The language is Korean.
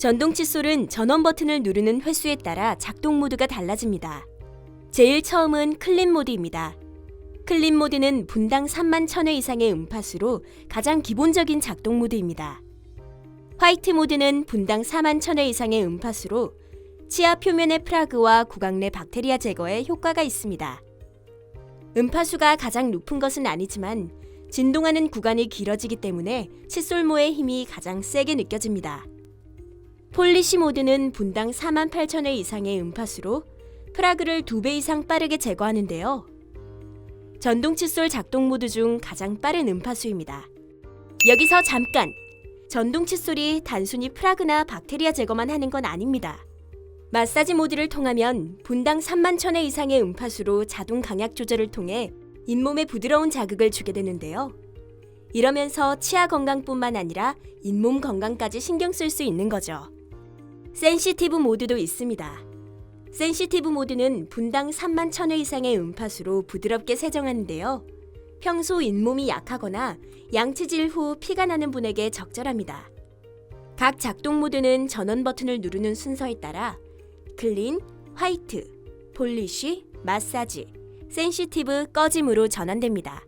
전동 칫솔은 전원 버튼을 누르는 횟수에 따라 작동 모드가 달라집니다. 제일 처음은 클린 모드입니다. 클린 모드는 분당 3만 1000회 이상의 음파수로 가장 기본적인 작동 모드입니다. 화이트 모드는 분당 4만 1000회 이상의 음파수로 치아 표면의 프라그와 구강 내 박테리아 제거에 효과가 있습니다. 음파수가 가장 높은 것은 아니지만 진동하는 구간이 길어지기 때문에 칫솔모의 힘이 가장 세게 느껴집니다. 폴리시 모드는 분당 4만 8천 회 이상의 음파수로 프라그를 2배 이상 빠르게 제거하는데요. 전동 칫솔 작동 모드 중 가장 빠른 음파수입니다. 여기서 잠깐! 전동 칫솔이 단순히 프라그나 박테리아 제거만 하는 건 아닙니다. 마사지 모드를 통하면 분당 3만 천회 이상의 음파수로 자동 강약 조절을 통해 잇몸에 부드러운 자극을 주게 되는데요. 이러면서 치아 건강뿐만 아니라 잇몸 건강까지 신경 쓸 수 있는 거죠. 센시티브 모드도 있습니다. 센시티브 모드는 분당 3만 천회 이상의 음파수로 부드럽게 세정하는데요. 평소 잇몸이 약하거나 양치질 후 피가 나는 분에게 적절합니다. 각 작동 모드는 전원 버튼을 누르는 순서에 따라 클린, 화이트, 폴리쉬, 마사지, 센시티브, 꺼짐으로 전환됩니다.